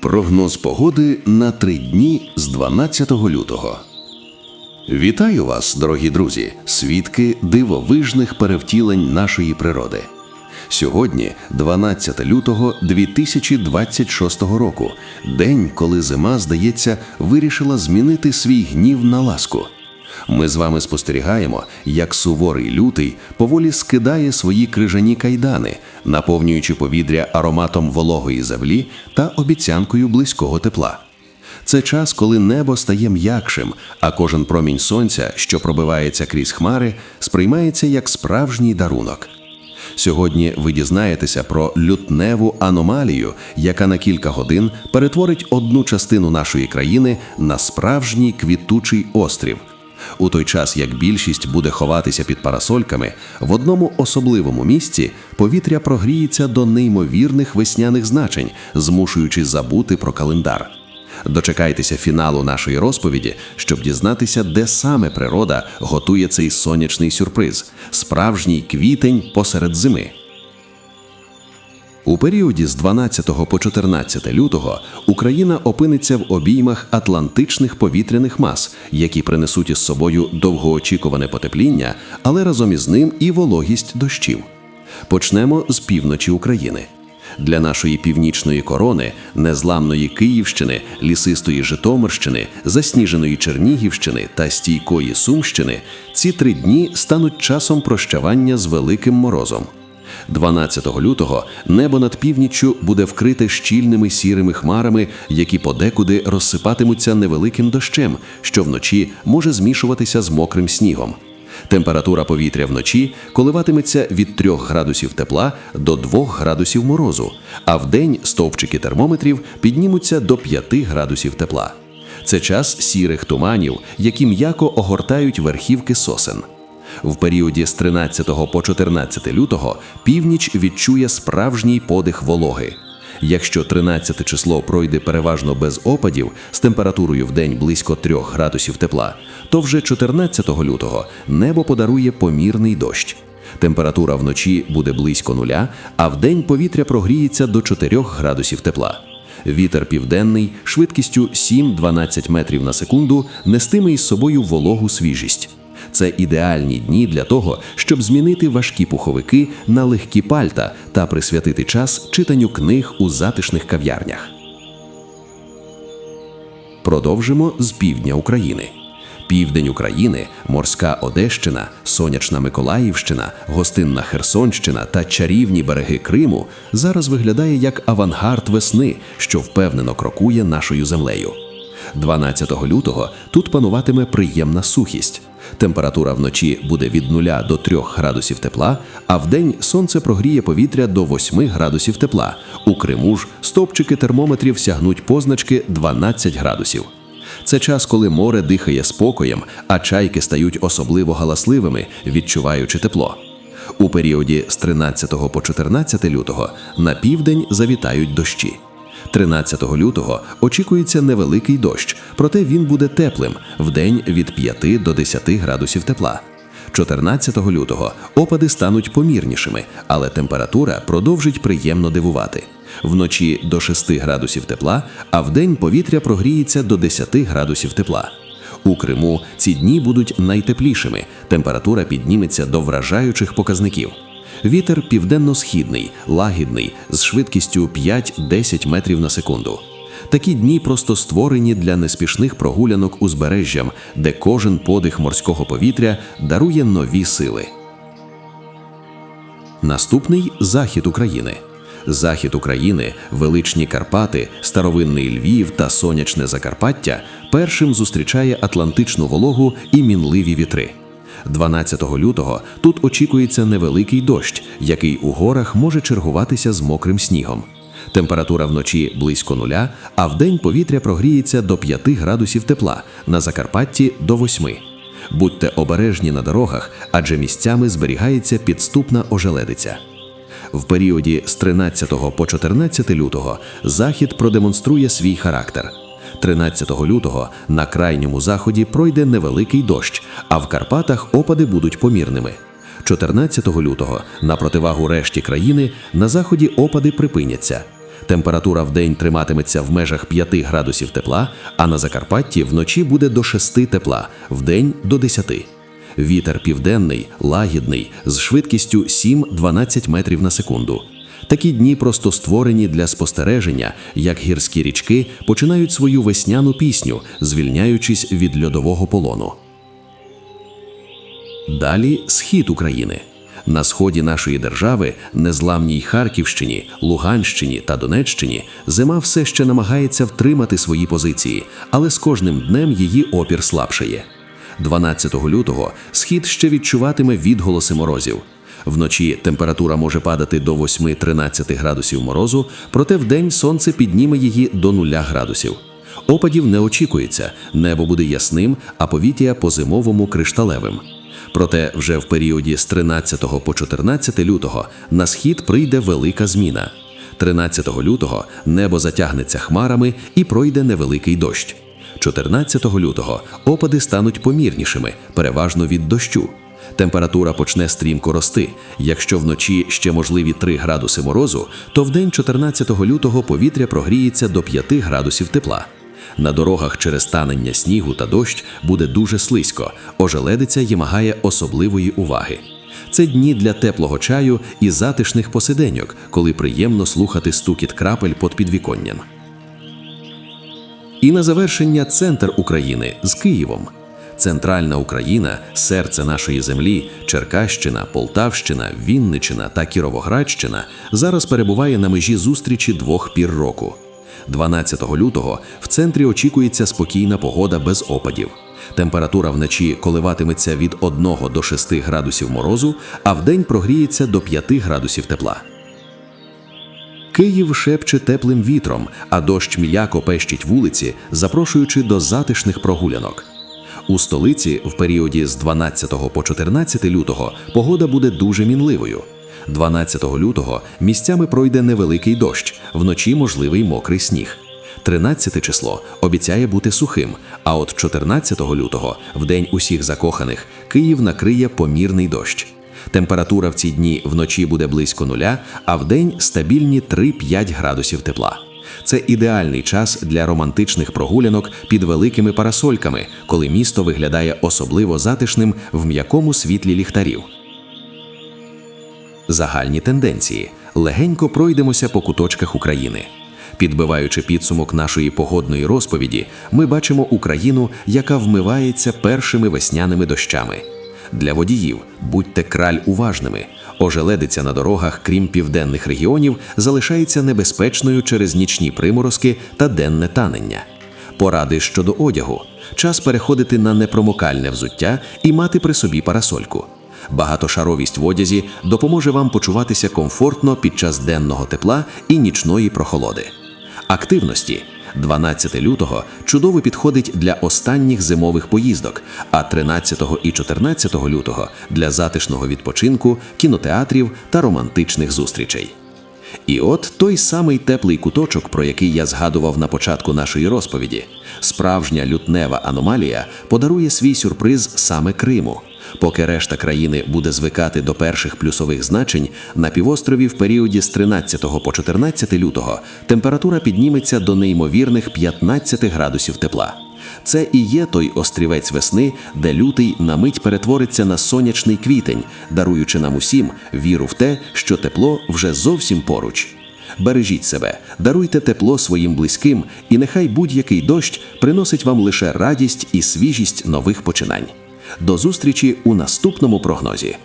Прогноз погоди на три дні з 12 лютого. Вітаю вас, дорогі друзі, свідки дивовижних перевтілень нашої природи. Сьогодні, 12 лютого 2026 року, день, коли зима, здається, вирішила змінити свій гнів на ласку. Ми з вами спостерігаємо, як суворий лютий поволі скидає свої крижані кайдани, наповнюючи повітря ароматом вологої землі та обіцянкою близького тепла. Це час, коли небо стає м'якшим, а кожен промінь сонця, що пробивається крізь хмари, сприймається як справжній дарунок. Сьогодні ви дізнаєтеся про лютневу аномалію, яка на кілька годин перетворить одну частину нашої країни на справжній квітучий острів. У той час, як більшість буде ховатися під парасольками, в одному особливому місці повітря прогріється до неймовірних весняних значень, змушуючи забути про календар. Дочекайтеся фіналу нашої розповіді, щоб дізнатися, де саме природа готує цей сонячний сюрприз справжній квітень посеред зими. У періоді з 12 по 14 лютого Україна опиниться в обіймах атлантичних повітряних мас, які принесуть із собою довгоочікуване потепління, але разом із ним і вологість дощів. Почнемо з півночі України. Для нашої північної корони, незламної Київщини, лісистої Житомирщини, засніженої Чернігівщини та стійкої Сумщини ці три дні стануть часом прощавання з великим морозом. 12 лютого небо над північчю буде вкрите щільними сірими хмарами, які подекуди розсипатимуться невеликим дощем, що вночі може змішуватися з мокрим снігом. Температура повітря вночі коливатиметься від 3 градусів тепла до 2 градусів морозу, а вдень стовпчики термометрів піднімуться до 5 градусів тепла. Це час сірих туманів, які м'яко огортають верхівки сосен. В періоді з 13 по 14 лютого північ відчує справжній подих вологи. Якщо 13 число пройде переважно без опадів з температурою в день близько 3 градусів тепла, то вже 14 лютого небо подарує помірний дощ. Температура вночі буде близько нуля, а вдень повітря прогріється до 4 градусів тепла. Вітер південний швидкістю 7-12 метрів на секунду нестиме із собою вологу свіжість. Це ідеальні дні для того, щоб змінити важкі пуховики на легкі пальта та присвятити час читанню книг у затишних кав'ярнях. Продовжимо з півдня України. Південь України, морська Одещина, сонячна Миколаївщина, гостинна Херсонщина та чарівні береги Криму зараз виглядає як авангард весни, що впевнено крокує нашою землею. 12 лютого тут пануватиме приємна сухість. Температура вночі буде від 0 до 3 градусів тепла, а вдень сонце прогріє повітря до 8 градусів тепла. У Криму ж стопчики термометрів сягнуть позначки 12 градусів. Це час, коли море дихає спокоєм, а чайки стають особливо галасливими, відчуваючи тепло. У періоді з 13 по 14 лютого на південь завітають дощі. 13 лютого очікується невеликий дощ, проте він буде теплим вдень від 5 до 10 градусів тепла. 14 лютого опади стануть помірнішими, але температура продовжить приємно дивувати. Вночі до 6 градусів тепла, а вдень повітря прогріється до 10 градусів тепла. У Криму ці дні будуть найтеплішими. Температура підніметься до вражаючих показників. Вітер південно-східний, лагідний, з швидкістю 5-10 метрів на секунду. Такі дні просто створені для неспішних прогулянок узбережжям, де кожен подих морського повітря дарує нові сили. Наступний захід України. Захід України, величні Карпати, старовинний Львів та сонячне Закарпаття першим зустрічає атлантичну вологу і мінливі вітри. 12 лютого тут очікується невеликий дощ, який у горах може чергуватися з мокрим снігом. Температура вночі близько нуля, а вдень повітря прогріється до 5 градусів тепла, на Закарпатті до 8. Будьте обережні на дорогах, адже місцями зберігається підступна ожеледиця. В періоді з 13 по 14 лютого захід продемонструє свій характер. 13 лютого на крайньому заході пройде невеликий дощ, а в Карпатах опади будуть помірними. 14 лютого на противагу решті країни на заході опади припиняться. Температура в день триматиметься в межах 5 градусів тепла, а на Закарпатті вночі буде до 6 тепла, вдень до 10. Вітер південний, лагідний, з швидкістю 7-12 метрів на секунду. Такі дні просто створені для спостереження, як гірські річки починають свою весняну пісню, звільняючись від льодового полону. Далі схід України. На сході нашої держави, незламній Харківщині, Луганщині та Донеччині, зима все ще намагається втримати свої позиції, але з кожним днем її опір слабшає. 12 лютого схід ще відчуватиме відголоси морозів. Вночі температура може падати до 8-13 градусів морозу, проте вдень сонце підніме її до 0 градусів. Опадів не очікується, небо буде ясним, а повітря по-зимовому кришталевим. Проте вже в періоді з 13 по 14 лютого на схід прийде велика зміна. 13 лютого небо затягнеться хмарами і пройде невеликий дощ. 14 лютого опади стануть помірнішими, переважно від дощу. Температура почне стрімко рости. Якщо вночі ще можливі 3 градуси морозу, то в день 14 лютого повітря прогріється до 5 градусів тепла. На дорогах через танення снігу та дощ буде дуже слизько, ожеледиця вимагає особливої уваги. Це дні для теплого чаю і затишних посиденьок, коли приємно слухати стукіт крапель під підвіконням. І на завершення центр України з Києвом. Центральна Україна, серце нашої землі, Черкащина, Полтавщина, Вінничина та Кіровоградщина зараз перебуває на межі зустрічі двох пір року. 12 лютого в центрі очікується спокійна погода без опадів. Температура вночі коливатиметься від 1 до 6 градусів морозу, а вдень прогріється до 5 градусів тепла. Київ шепче теплим вітром, а дощ м'яко пещить вулиці, запрошуючи до затишних прогулянок. У столиці в періоді з 12 по 14 лютого погода буде дуже мінливою. 12 лютого місцями пройде невеликий дощ, вночі можливий мокрий сніг. 13 число обіцяє бути сухим, а от 14 лютого, в день усіх закоханих, Київ накриє помірний дощ. Температура в ці дні вночі буде близько нуля, а вдень стабільні 3-5 градусів тепла. Це ідеальний час для романтичних прогулянок під великими парасольками, коли місто виглядає особливо затишним в м'якому світлі ліхтарів. Загальні тенденції. Легенько пройдемося по куточках України. Підбиваючи підсумок нашої погодної розповіді, ми бачимо Україну, яка вмивається першими весняними дощами. Для водіїв будьте краль уважними. Ожеледиця на дорогах, крім південних регіонів, залишається небезпечною через нічні приморозки та денне танення. Поради щодо одягу: час переходити на непромокальне взуття і мати при собі парасольку. Багатошаровість в одязі допоможе вам почуватися комфортно під час денного тепла і нічної прохолоди. Активності 12 лютого чудово підходить для останніх зимових поїздок, а 13 і 14 лютого для затишного відпочинку, кінотеатрів та романтичних зустрічей. І от той самий теплий куточок, про який я згадував на початку нашої розповіді. Справжня лютнева аномалія подарує свій сюрприз саме Криму. Поки решта країни буде звикати до перших плюсових значень, на півострові в періоді з 13 по 14 лютого температура підніметься до неймовірних 15 градусів тепла. Це і є той острівець весни, де лютий на мить перетвориться на сонячний квітень, даруючи нам усім віру в те, що тепло вже зовсім поруч. Бережіть себе, даруйте тепло своїм близьким, і нехай будь-який дощ приносить вам лише радість і свіжість нових починань. До зустрічі у наступному прогнозі.